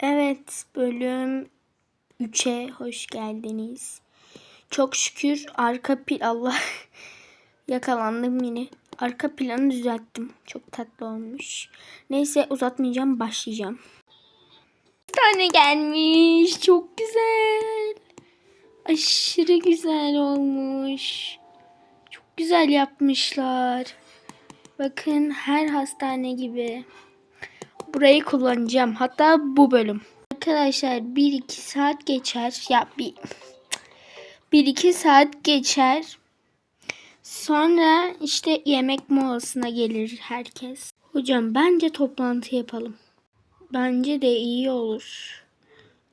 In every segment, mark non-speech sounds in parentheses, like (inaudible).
Evet, bölüm 3'e hoş geldiniz. Çok şükür arka pil Allah (laughs) yakalandım yine. Arka planı düzelttim. Çok tatlı olmuş. Neyse uzatmayacağım, başlayacağım. Bir tane gelmiş. Çok güzel. Aşırı güzel olmuş. Çok güzel yapmışlar. Bakın her hastane gibi. Burayı kullanacağım. Hatta bu bölüm. Arkadaşlar 1-2 saat geçer. Ya bir 1-2 saat geçer. Sonra işte yemek molasına gelir herkes. Hocam bence toplantı yapalım. Bence de iyi olur.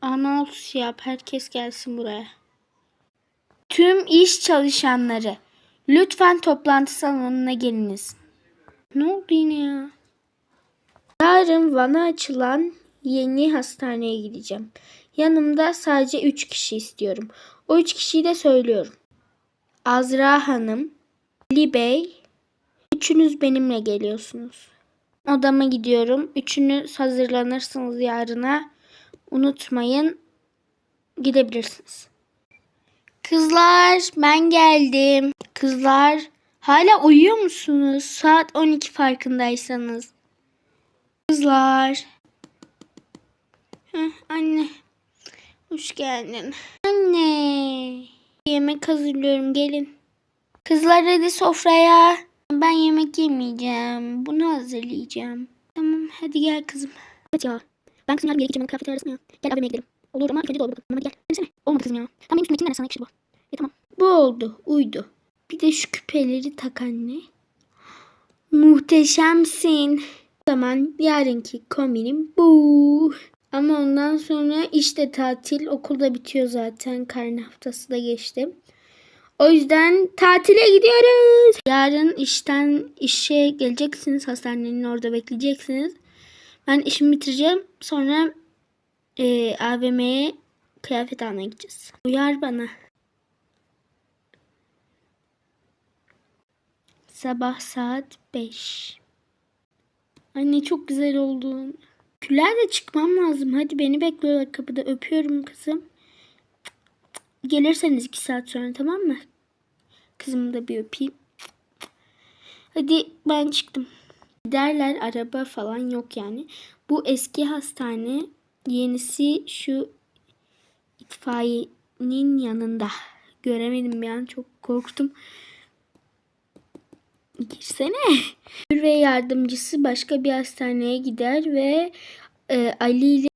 Anons yap. Herkes gelsin buraya. Tüm iş çalışanları lütfen toplantı salonuna geliniz. Ne oldu yine ya? Van'a açılan yeni hastaneye gideceğim. Yanımda sadece 3 kişi istiyorum. O 3 kişiyi de söylüyorum. Azra Hanım, Ali Bey, üçünüz benimle geliyorsunuz. Odama gidiyorum. Üçünüz hazırlanırsınız yarına. Unutmayın gidebilirsiniz. Kızlar ben geldim. Kızlar hala uyuyor musunuz? Saat 12 farkındaysanız. Kızlar. Heh, anne. Hoş geldin. Anne. Yemek hazırlıyorum gelin. Kızlar hadi sofraya. Ben yemek yemeyeceğim. Bunu hazırlayacağım. Tamam hadi gel kızım. Evet ya. Ben kızım yardım yere gideceğim. Kıyafetler arasında ya. Gel AVM'ye gidelim. Olur ama ilk önce dolaba bakalım. Hadi gel. Hadi Olmadı kızım ya. Tamam benim üstümdeki neresi sana yakışır bu. E tamam. Bu oldu. Uydu. Bir de şu küpeleri tak anne. Muhteşemsin. Zaman yarınki kombinim bu. Ama ondan sonra işte tatil okulda bitiyor zaten. Karne haftası da geçti. O yüzden tatile gidiyoruz. Yarın işten işe geleceksiniz. Hastanenin orada bekleyeceksiniz. Ben işimi bitireceğim. Sonra e, AVM'ye kıyafet almaya gideceğiz. Uyar bana. Sabah saat 5. Anne çok güzel oldun. Küllerle çıkmam lazım. Hadi beni bekliyorlar kapıda. Öpüyorum kızım. Gelirseniz iki saat sonra tamam mı? Kızımı da bir öpeyim. Hadi ben çıktım. Giderler araba falan yok yani. Bu eski hastane. Yenisi şu itfaiyenin yanında. Göremedim bir an çok korktum. Girsene. Ve yardımcısı başka bir hastaneye gider ve e, Ali ile